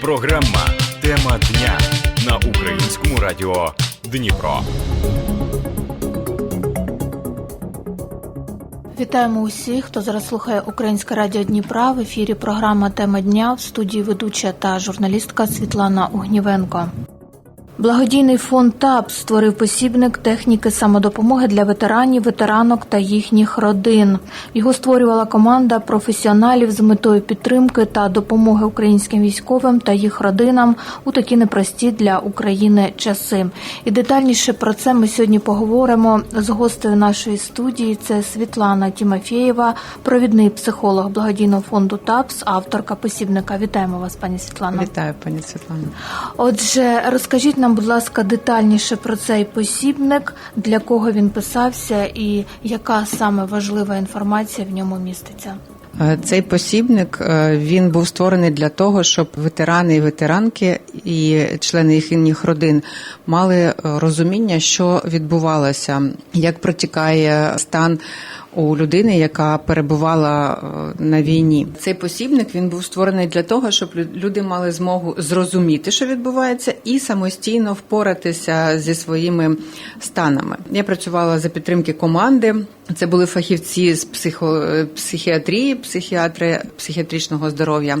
Програма Тема дня на українському радіо Дніпро. Вітаємо усіх, хто зараз слухає Українське радіо Дніпра. В ефірі програма Тема дня в студії ведуча та журналістка Світлана Огнівенко. Благодійний фонд ТАП створив посібник техніки самодопомоги для ветеранів, ветеранок та їхніх родин. Його створювала команда професіоналів з метою підтримки та допомоги українським військовим та їх родинам у такі непрості для України часи. І детальніше про це ми сьогодні поговоримо з гостею нашої студії. Це Світлана Тімофєєва, провідний психолог благодійного фонду ТАПС, авторка посібника. Вітаємо вас, пані Світлана. Вітаю, пані Світлана. Отже, розкажіть нам, будь ласка, детальніше про цей посібник, для кого він писався, і яка саме важлива інформація в ньому міститься. Е, Цей посібник е, він був створений для того, щоб ветерани і ветеранки і члени їхніх родин мали е, розуміння, що відбувалося, як протікає стан у людини, яка перебувала е, на війні. Цей посібник він був створений для того, щоб люди мали змогу зрозуміти, що відбувається, і самостійно впоратися зі своїми станами. Я працювала за підтримки команди. Це були фахівці з психо, психіатрії, психіатри психіатричного здоров'я.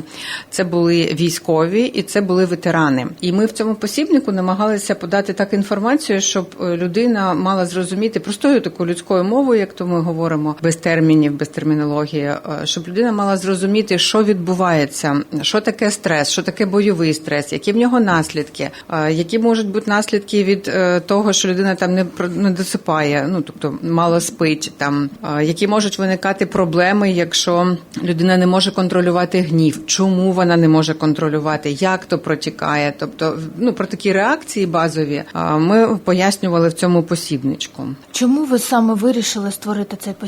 Це були військові і це були ветерани. І ми в цьому посібнику намагалися подати так інформацію, щоб е, людина мала зрозуміти простою такою людською мовою, як то ми говоримо, без термінів, без термінології, е, щоб людина мала зрозуміти, що відбувається, що таке стрес, що таке бойовий стрес, які в нього наслідки, е, які можуть бути наслідки від е, того, що людина там не не досипає, ну тобто мало спить, там які можуть виникати проблеми, якщо людина не може контролювати гнів, чому вона не може контролювати, як то протікає, тобто ну про такі реакції базові ми пояснювали в цьому посібничку. Чому ви саме вирішили створити цей посібник?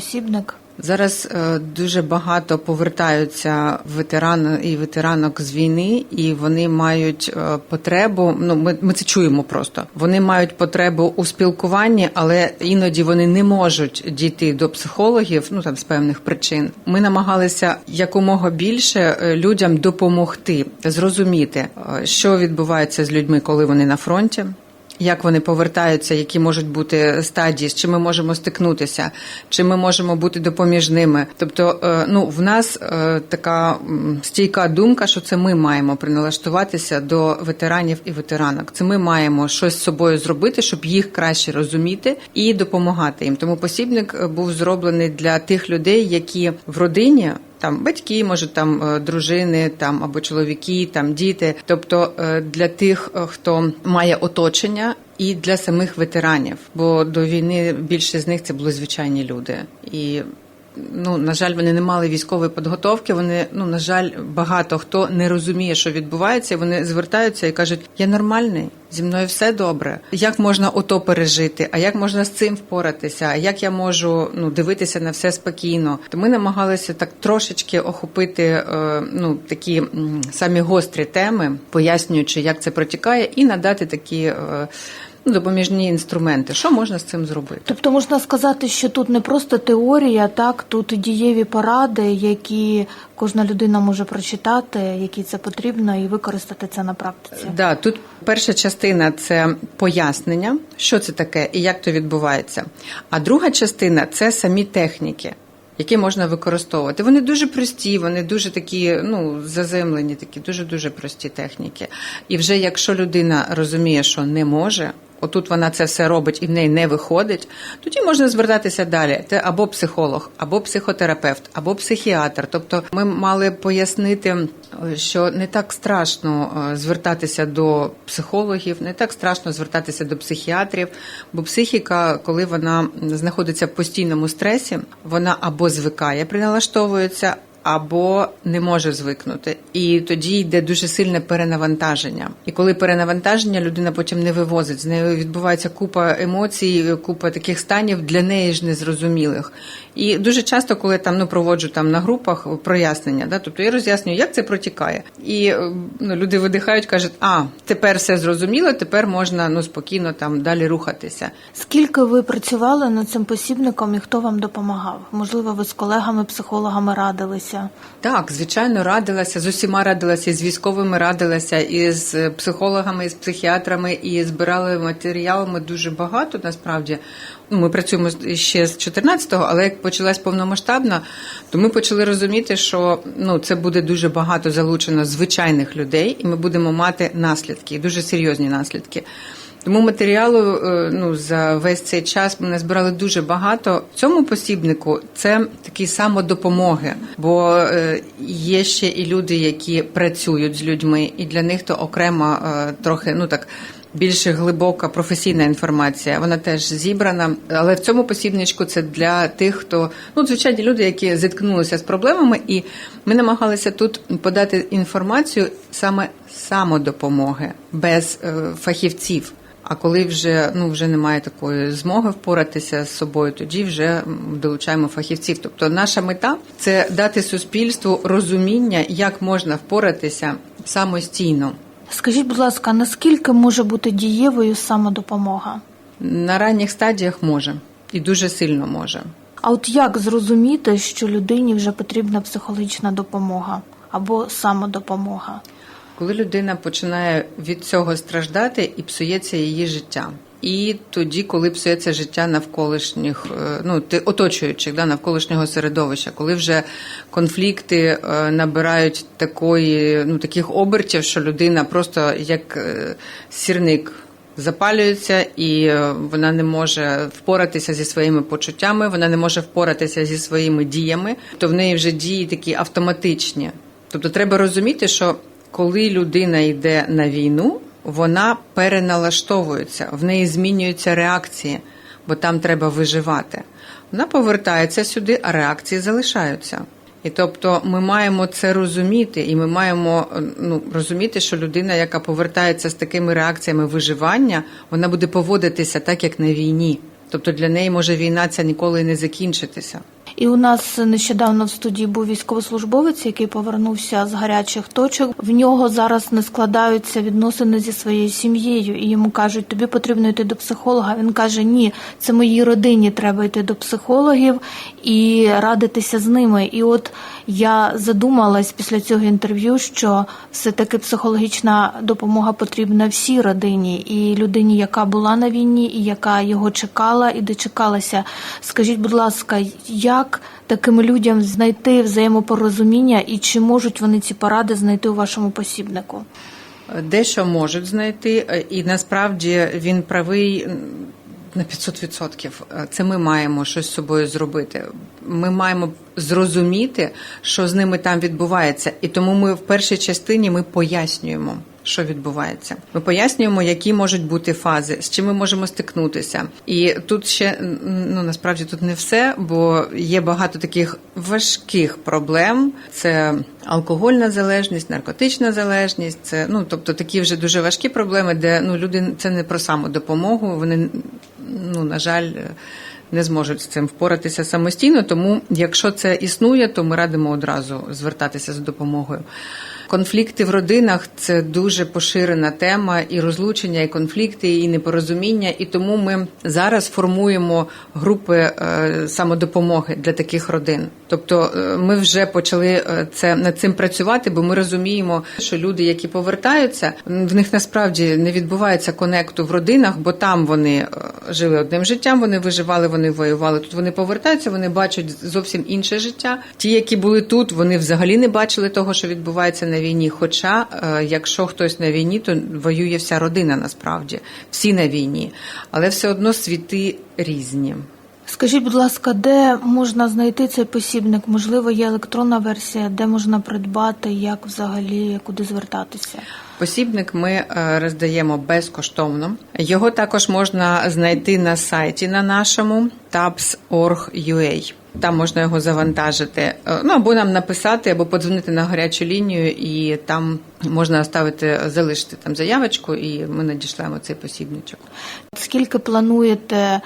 Зараз е, дуже багато повертаються ветеран і ветеранок з війни, і вони мають е, потребу. Ну ми, ми це чуємо просто. Вони мають потребу у спілкуванні, але іноді вони не можуть дійти до психологів. Ну там з певних причин. Ми намагалися якомога більше е, людям допомогти зрозуміти, що відбувається з людьми, коли вони на фронті як вони повертаються, які можуть бути стадії, з чим ми можемо стикнутися, чи ми можемо бути допоміжними. Тобто, е, ну в нас е, така стійка думка, що це ми маємо приналаштуватися до ветеранів і ветеранок. Це ми маємо щось з собою зробити, щоб їх краще розуміти і допомагати їм. Тому посібник е, був зроблений для тих людей, які в родині. Там батьки, може там е, дружини, там або чоловіки, там діти. Тобто е, для тих, е, хто має оточення, і для самих ветеранів. Бо до війни більше з них це були звичайні люди. І ну на жаль, вони не мали військової підготовки. Вони ну на жаль, багато хто не розуміє, що відбувається. Вони звертаються і кажуть: я нормальний. Зі мною все добре. Як можна ото пережити? А як можна з цим впоратися? А як я можу ну дивитися на все спокійно? То ми намагалися так трошечки охопити е, ну такі самі гострі теми, пояснюючи, як це протікає, і надати такі. Ну, допоміжні інструменти, що можна з цим зробити? Тобто можна сказати, що тут не просто теорія, так тут дієві поради, які кожна людина може прочитати, які це потрібно, і використати це на практиці. Да, тут перша частина це пояснення, що це таке і як то відбувається. А друга частина це самі техніки. Які можна використовувати. Вони дуже прості, вони дуже такі, ну, заземлені, такі дуже дуже прості техніки. І вже якщо людина розуміє, що не може, отут вона це все робить і в неї не виходить, тоді можна звертатися далі. Це або психолог, або психотерапевт, або психіатр. Тобто ми мали пояснити, е, що не так страшно е, звертатися до психологів, не так страшно звертатися до психіатрів, бо психіка, коли вона знаходиться в постійному стресі, вона або звикає, приналаштовується. Або не може звикнути, і тоді йде дуже сильне перенавантаження. І коли перенавантаження, людина потім не вивозить. З нею відбувається купа емоцій, купа таких станів для неї ж незрозумілих. І дуже часто, коли там ну проводжу там на групах прояснення, да, тобто я роз'яснюю, як це протікає, і е, ну, люди видихають, кажуть, а тепер все зрозуміло, тепер можна ну спокійно там далі рухатися. Скільки ви працювали над цим посібником і хто вам допомагав? Можливо, ви з колегами, психологами радилися? Радилися? Так, звичайно, радилася з усіма радилася, з військовими радилася, і з психологами, і з психіатрами, і збирали матеріал. Ми дуже багато насправді. Ну, Ми працюємо ще з 14-го, але як почалась повномасштабна, то ми почали розуміти, що ну це буде дуже багато залучено звичайних людей, і ми будемо мати наслідки, дуже серйозні наслідки. Тому матеріалу е, ну за весь цей час ми назбирали дуже багато. В цьому посібнику це такі самодопомоги, бо е, є ще і люди, які працюють з людьми, і для них то окрема е, трохи ну так. Більш глибока професійна інформація, вона теж зібрана. Але в цьому посібничку це для тих, хто ну звичайні люди, які зіткнулися з проблемами, і ми намагалися тут подати інформацію саме самодопомоги без е, фахівців. А коли вже ну вже немає такої змоги впоратися з собою, тоді вже долучаємо фахівців. Тобто, наша мета це дати суспільству розуміння, як можна впоратися самостійно. Скажіть, будь ласка, наскільки може бути дієвою самодопомога? На ранніх стадіях може і дуже сильно може. А от як зрозуміти, що людині вже потрібна психологічна допомога або самодопомога? Коли людина починає від цього страждати і псується її життя. І тоді, коли псується життя навколишніх, е, ну ти оточуючих да, навколишнього середовища, коли вже конфлікти е, набирають такої, ну таких обертів, що людина просто як е, сірник запалюється, і вона не може впоратися зі своїми почуттями, вона не може впоратися зі своїми діями, то в неї вже дії такі автоматичні. Тобто треба розуміти, що коли людина йде на війну, вона переналаштовується, в неї змінюються реакції, бо там треба виживати. Вона повертається сюди, а реакції залишаються. І тобто ми маємо це розуміти, і ми маємо ну, розуміти, що людина, яка повертається з такими реакціями виживання, вона буде поводитися так, як на війні. Тобто для неї може війна ця ніколи не закінчитися. І у нас нещодавно в студії був військовослужбовець, який повернувся з гарячих точок. В нього зараз не складаються відносини зі своєю сім'єю, і йому кажуть, тобі потрібно йти до психолога. Він каже: Ні, це моїй родині треба йти до психологів і радитися з ними. І от я задумалась після цього інтерв'ю, що все таки психологічна допомога потрібна всій родині, і людині, яка була на війні, і яка його чекала і дочекалася. Скажіть, будь ласка, як таким людям знайти взаємопорозуміння, і чи можуть вони ці поради знайти у вашому посібнику? Дещо можуть знайти, е, і насправді він правий на 500%. Е, Це ми маємо щось з собою зробити. Ми маємо зрозуміти, що з ними там відбувається, і тому ми в першій частині ми пояснюємо. Що відбувається? Ми пояснюємо, які можуть бути фази, з чим ми можемо стикнутися. І тут ще ну насправді тут не все, бо є багато таких важких проблем: це алкогольна залежність, наркотична залежність. Це ну тобто такі вже дуже важкі проблеми, де ну люди це не про самодопомогу. Вони ну на жаль. Не зможуть з цим впоратися самостійно, тому якщо це існує, то ми радимо одразу звертатися за допомогою. Конфлікти в родинах це дуже поширена тема, і розлучення, і конфлікти, і непорозуміння. І тому ми зараз формуємо групи е, самодопомоги для таких родин. Тобто, е, ми вже почали е, це над цим працювати, бо ми розуміємо, що люди, які повертаються, в них насправді не відбувається конекту в родинах, бо там вони жили одним життям, вони виживали, вони воювали. Тут вони повертаються, вони бачать зовсім інше життя. Ті, які були тут, вони взагалі не бачили того, що відбувається на війні. Хоча, е, якщо хтось на війні, то воює вся родина насправді, всі на війні, але все одно світи різні. Скажіть, будь ласка, де можна знайти цей посібник? Можливо, є електронна версія, де можна придбати, як взагалі куди звертатися? Посібник ми е, роздаємо безкоштовно. Його також можна знайти на сайті на нашому tabs.org.ua. Там можна його завантажити. Е, Ну або нам написати, або подзвонити на гарячу лінію, і там можна оставити, залишити там заявочку, і ми надішлемо цей посібничок. Скільки плануєте е,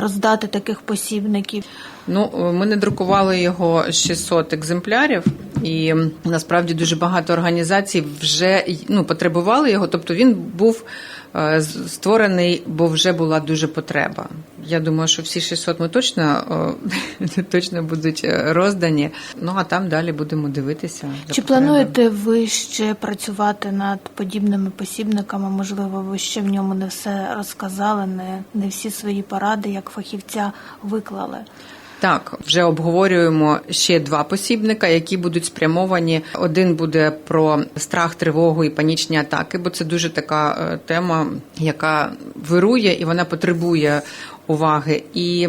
роздати таких посібників? Ну, е, ми не друкували його 600 екземплярів, і насправді дуже багато організацій вже ну, потребували його. Тобто він був створений, бо вже була дуже потреба. Я думаю, що всі 600 ми точно, о, точно будуть е, роздані. Ну а там далі будемо дивитися. Чи потреби. плануєте ви ще працювати над подібними посібниками? Можливо, ви ще в ньому не все розказали, не, не всі свої поради як фахівця виклали. Так, вже обговорюємо ще два посібника, які будуть спрямовані. Один буде про страх, тривогу і панічні атаки, бо це дуже така е, тема, яка вирує і вона потребує уваги. І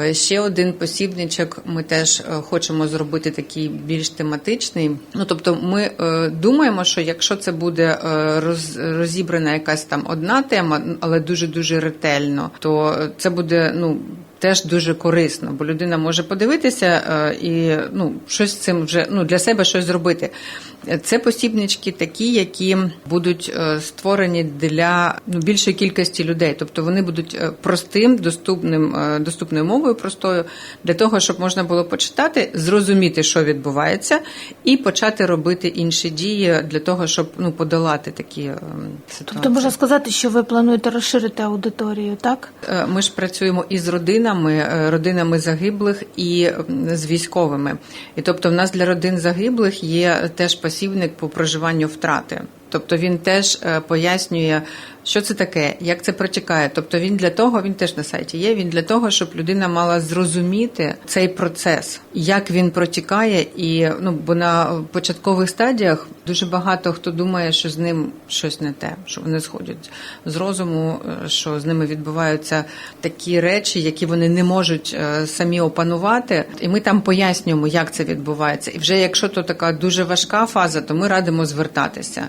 е, ще один посібничок ми теж е, хочемо зробити такий більш тематичний. Ну тобто, ми думаємо, що якщо це буде розібрана якась там одна тема, але дуже дуже ретельно, то це буде ну. Теж дуже корисно, бо людина може подивитися е, і ну щось з цим вже ну для себе щось зробити. Це посібнички такі, які будуть е, створені для ну, більшої кількості людей, тобто вони будуть е, простим, доступним, доступною мовою простою для того, щоб можна було почитати, зрозуміти, що відбувається, і почати робити інші дії для того, щоб ну подолати такі ситуації. Тобто можна сказати, що ви плануєте розширити аудиторію, так? Ми ж працюємо і з родинами, е, родинами загиблих і з військовими. І тобто, в нас для родин загиблих є теж посібник по проживанню втрати. Тобто він теж е, пояснює, що це таке, як це протікає. Тобто він для того, він теж на сайті є. Він для того, щоб людина мала зрозуміти цей процес, як він протікає, і ну бо на початкових стадіях дуже багато хто думає, що з ним щось не те, що вони сходять з розуму, е, що з ними відбуваються такі речі, які вони не можуть е, самі опанувати. І ми там пояснюємо, як це відбувається. І вже якщо то така дуже важка фаза, то ми радимо звертатися.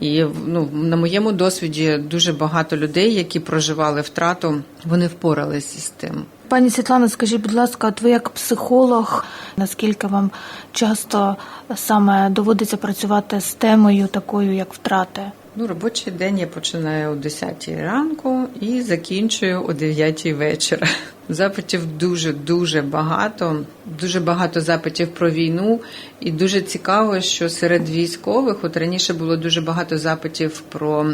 І ну, на моєму досвіді дуже багато людей, які проживали втрату, вони впоралися з тим. Пані Світлана, скажіть, будь ласка, от ви як психолог, наскільки вам часто саме доводиться працювати з темою такою, як втрати? Ну, робочий день я починаю о 10 ранку і закінчую о 9 вечора. Запитів дуже дуже багато. Дуже багато запитів про війну, і дуже цікаво, що серед військових, от раніше було дуже багато запитів про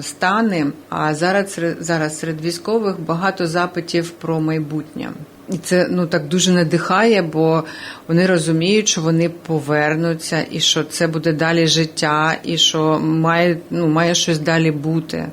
стани, а зараз зараз серед військових багато запитів про майбутнє. І це ну так дуже надихає, бо вони розуміють, що вони повернуться, і що це буде далі життя, і що має ну має щось далі бути.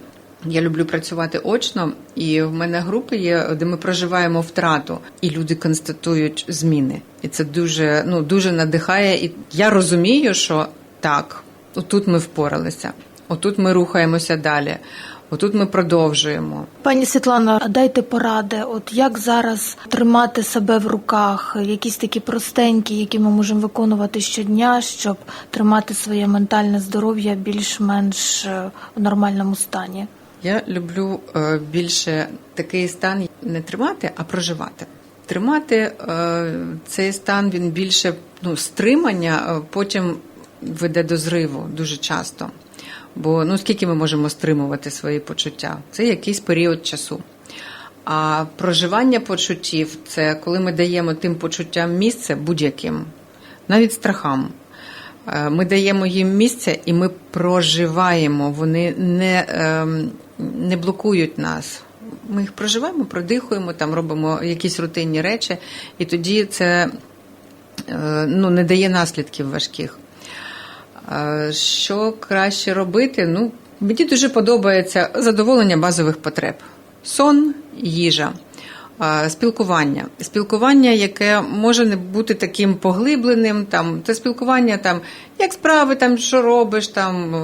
Я люблю працювати очно, і в мене групи є, де ми проживаємо втрату, і люди констатують зміни. І це дуже ну дуже надихає. І я розумію, що так, отут ми впоралися, отут ми рухаємося далі, отут ми продовжуємо. Пані Світлано, дайте поради, от як зараз тримати себе в руках, якісь такі простенькі, які ми можемо виконувати щодня, щоб тримати своє ментальне здоров'я більш-менш е, в нормальному стані. Я люблю е, більше такий стан не тримати, а проживати. Тримати е, цей стан він більше ну, стримання, е, потім веде до зриву дуже часто. Бо ну скільки ми можемо стримувати свої почуття? Це якийсь період часу. А проживання почуттів це коли ми даємо тим почуттям місце будь-яким, навіть страхам. Ми даємо їм місце і ми проживаємо. Вони не, ем, не блокують нас. Ми їх проживаємо, продихуємо, там робимо якісь рутинні речі, і тоді це е, ну, не дає наслідків важких. Е, Що краще робити? Ну, мені дуже подобається задоволення базових потреб: сон, їжа. е, Спілкування, спілкування, яке може не бути таким поглибленим, там це спілкування, там як справи, там що робиш, там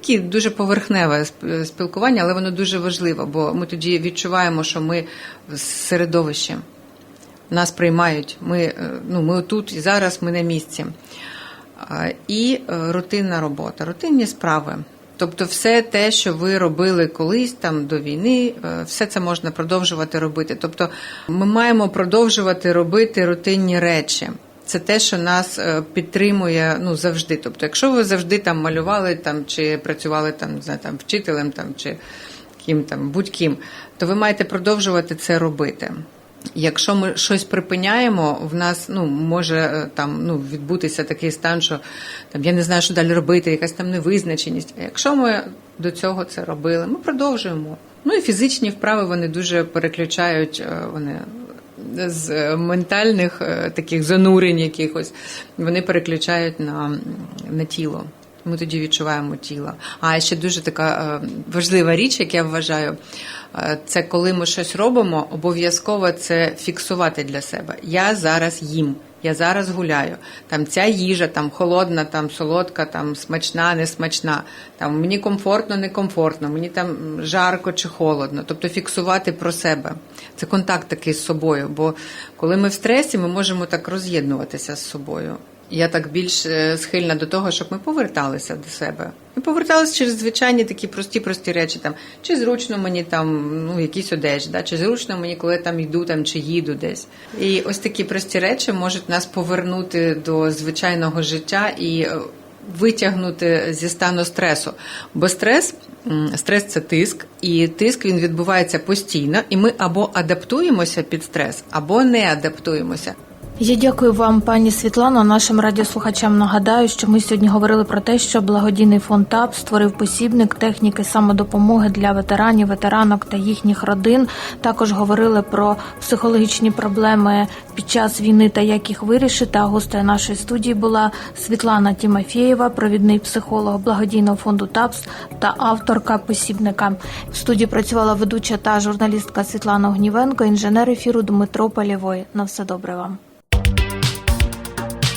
такі дуже поверхневе сп- спілкування, але воно дуже важливо, бо ми тоді відчуваємо, що ми з середовищем, нас приймають. Ми, е, ну, ми тут і зараз ми на місці. І е, рутинна робота, рутинні справи. Тобто, все те, що ви робили колись там до війни, е, все це можна продовжувати робити. Тобто, ми маємо продовжувати робити рутинні речі. Це те, що нас е, підтримує ну завжди. Тобто, якщо ви завжди там малювали там чи працювали там, знаю, там вчителем там чи ким там будь-ким, то ви маєте продовжувати це робити. Якщо ми щось припиняємо, в нас ну може е, там ну відбутися такий стан, що там я не знаю, що далі робити, якась там невизначеність. А якщо ми до цього це робили, ми продовжуємо. Ну і фізичні вправи вони дуже переключають е, вони. З ментальних е, таких занурень якихось вони переключають на, на тіло. Ми тоді відчуваємо тіло. А ще дуже така е, важлива річ, як я вважаю, е, це коли ми щось робимо, обов'язково це фіксувати для себе. Я зараз їм. Я зараз гуляю. Там ця їжа, там холодна, там солодка, там смачна, несмачна. Там мені комфортно, некомфортно, мені там жарко чи холодно. Тобто фіксувати про себе. Це контакт такий з собою. Бо коли ми в стресі, ми можемо так роз'єднуватися з собою. Я так більш е, схильна до того, щоб ми поверталися до себе. Ми поверталися через звичайні такі прості прості речі. Там чи зручно мені там ну якісь одежі, да? чи зручно мені, коли там йду там чи їду десь. І ось такі прості речі можуть нас повернути до звичайного життя і е, витягнути зі стану стресу. Бо стрес, стрес це тиск, і тиск він відбувається постійно, і ми або адаптуємося під стрес, або не адаптуємося. Я дякую вам, пані Світлано. Нашим радіослухачам нагадаю, що ми сьогодні говорили про те, що благодійний фонд ТАП створив посібник техніки самодопомоги для ветеранів, ветеранок та їхніх родин. Також говорили про психологічні проблеми під час війни та як їх вирішити. А гостею нашої студії була Світлана Тімофєєва, провідний психолог благодійного фонду ТАПС та авторка посібника. В студії працювала ведуча та журналістка Світлана Огнівенко, інженер ефіру Дмитро Полєвой. На все добре вам.